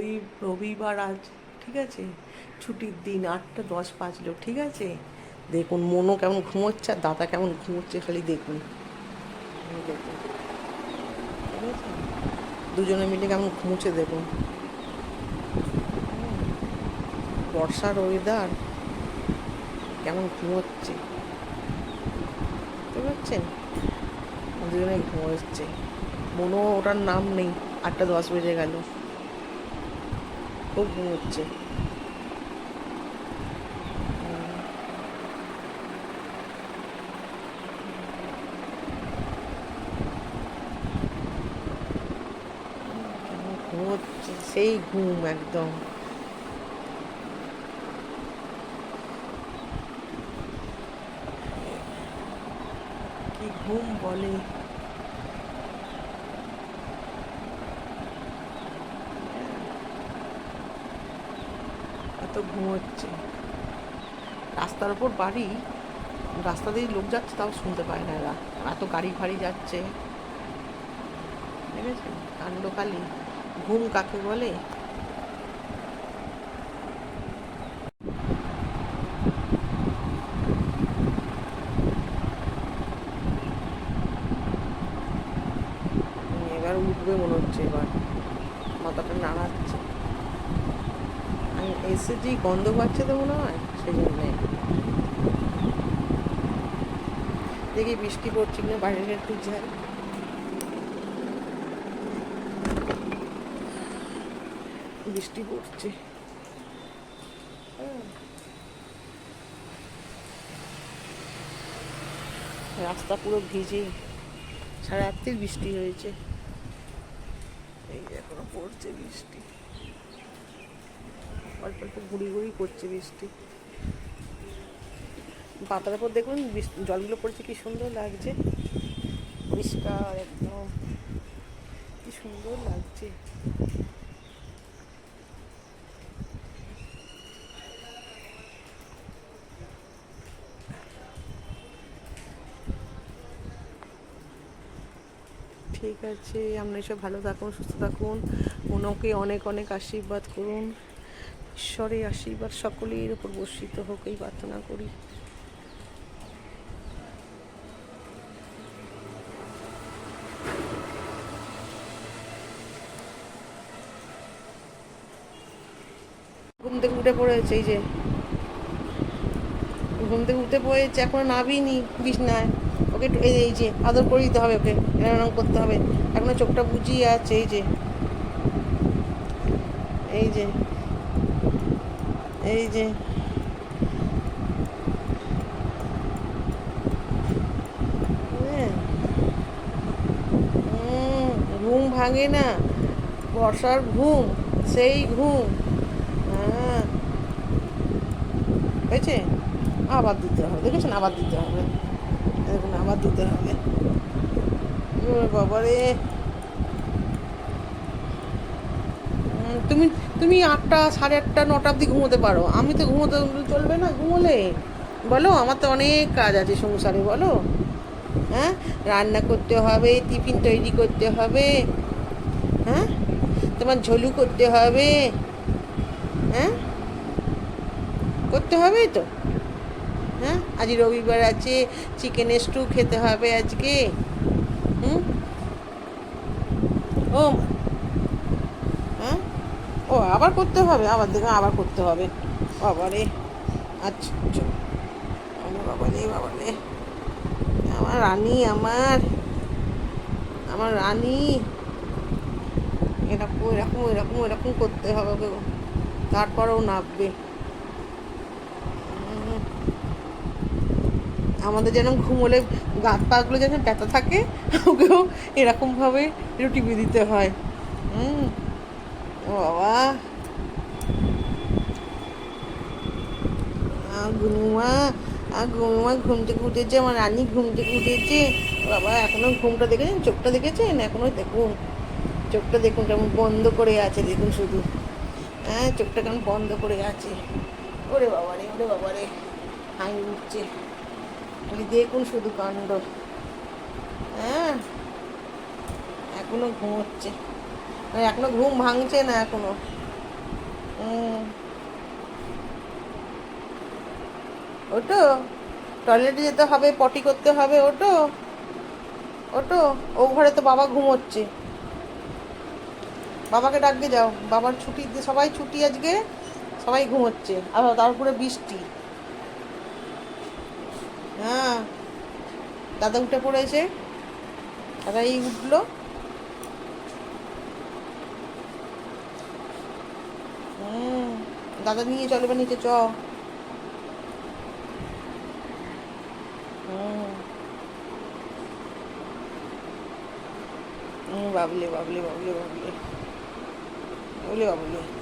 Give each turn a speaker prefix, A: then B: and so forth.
A: রবি রবিবার আজ, ঠিক আছে? ছুটির দিন আটটা দশ বাজলো, ঠিক আছে? দেখুন, মনও কেমন ঘুমোচ্ছে, আর দাদা কেমন ঘুমোচ্ছে খালি দেখুন। দেখুন ঠিক আছে? দুজনে মিলে কেমন ঘুমোচ্ছে দেখুন। বর্ষার ওয়েদার কেমন ঘুমোচ্ছে। বুঝতে পারছেন? দুজনে ঘুমোচ্ছে। মনও ওটার নাম নেই, আটটা দশ বেজে গেল। খুব ঘুমোচ্ছে। ঘুমোচ্ছে? সেই ঘুম একদম। কি ঘুম বলে এত ঘুমোচ্ছে। রাস্তার ওপর বাড়ি, রাস্তা দিয়ে লোক যাচ্ছে তাও শুনতে পায় না এরা। এত গাড়ি ফাড়ি যাচ্ছে। দেখেছেন কাণ্ডকালি। ঘুম কাকে বলে? এবার উঠবে মনে হচ্ছে এবার। মাথাটা নাড়াচ্ছে। এসে যেই গন্ধ পাচ্ছে তো মনে হয় সেই জন্যে দেখি বৃষ্টি পড়ছে কিনা, বাইরে একটু যাই। বৃষ্টি পড়ছে। হ্যাঁ। রাস্তা পুরো ভিজে। সারা রাত্রির বৃষ্টি হয়েছে। এই যে এখনও পড়ছে বৃষ্টি। অল্প অল্প গুড়ি গুড়ি করছে বৃষ্টি। পাতার উপর দেখুন জলগুলো পড়ছে, কি সুন্দর লাগছে। পরিষ্কার একদম, কি সুন্দর লাগছে। ঠিক আছে আপনারা সব ভালো থাকুন, সুস্থ থাকুন। ওনাকে অনেক অনেক আশীর্বাদ করুন। ঈশ্বরের আশীর্বাদ সকলের উপর বর্ষিত হোক, এই প্রার্থনা করি। ঘুম থেকে উঠে পড়েছে এই যে। ঘুম থেকে উঠে পড়েছে, এখনও নাবিনি বিছনায়। ওকে এই যে আদর করে দিতে হবে ওকে এরম করতে হবে। এখনও চোখটা বুঝিয়ে আছে, এই যে। এই যে। এই যে। ঘুম ভাঙে না। বর্ষার ঘুম, সেই ঘুম। হ্যাঁ। হয়েছে? আবার দিতে হবে, দেখেছেন? আবার দিতে হবে। দেখুন, আবার দিতে হবে। বাবা রে তুমি তুমি আটটা, সাড়ে আটটা, নটা অবধি ঘুমোতে পারো। আমি তো ঘুমোতে চলবে না, ঘুমোলে। বলো, আমার তো অনেক কাজ আছে সংসারে, বলো। হ্যাঁ? রান্না করতে হবে, টিফিন তৈরি করতে হবে। হ্যাঁ? তোমার ঝোলু করতে হবে। হ্যাঁ? করতে হবে তো। হ্যাঁ? আজ রবিবার আছে চিকেন স্টু খেতে হবে আজকে। হুম? ও ও, আবার করতে হবে? আবার দেখো, আবার করতে হবে। বাবারে আচ্ছা বাবারে বাবারে। আমার রানী, আমার। আমার রানী। এরকম এরকম এরকম এরকম করতে হবে ওকে তারপরেও নাববে। আমাদের যেন ঘুমোলে গাত পাগুলো যেন ব্যথা থাকে, ওকেও এরকমভাবে একটু টিপে দিতে হয়। হুম। ও বাবা আর উঠেছে, আমার রানী উঠেছে। বাবা ঘুমটা দেখেছেন চোখটা দেখেছেন? দেখুন, চোখটা দেখুন কেমন বন্ধ করে আছে, দেখুন শুধু। হ্যাঁ চোখটা কেমন বন্ধ করে আছে। ওরে বাবা রে, ওরে বাবা রে, হাই উঠছে। দেখুন শুধু কাণ্ড। হ্যাঁ এখনও ঘুমোচ্ছে। এখনও ঘুম ভাঙছে না এখনও। ওটো টয়লেটে যেতে হবে পটি করতে হবে, ওটো। ওটো, ও ঘরে তো বাবা ঘুমোচ্ছে। বাবাকে ডাকতে যাও। বাবার ছুটি, সবাই ছুটি আজকে, সবাই ঘুমোচ্ছে। আর তারপরে বৃষ্টি। হ্যাঁ। দাদা উঠে পড়েছে। দাদা এই উঠল হুম দাদা নিয়ে চলবে নিচে চ বাবলে বাবলে বাবলে বাবলে। বাবলে বাবলে।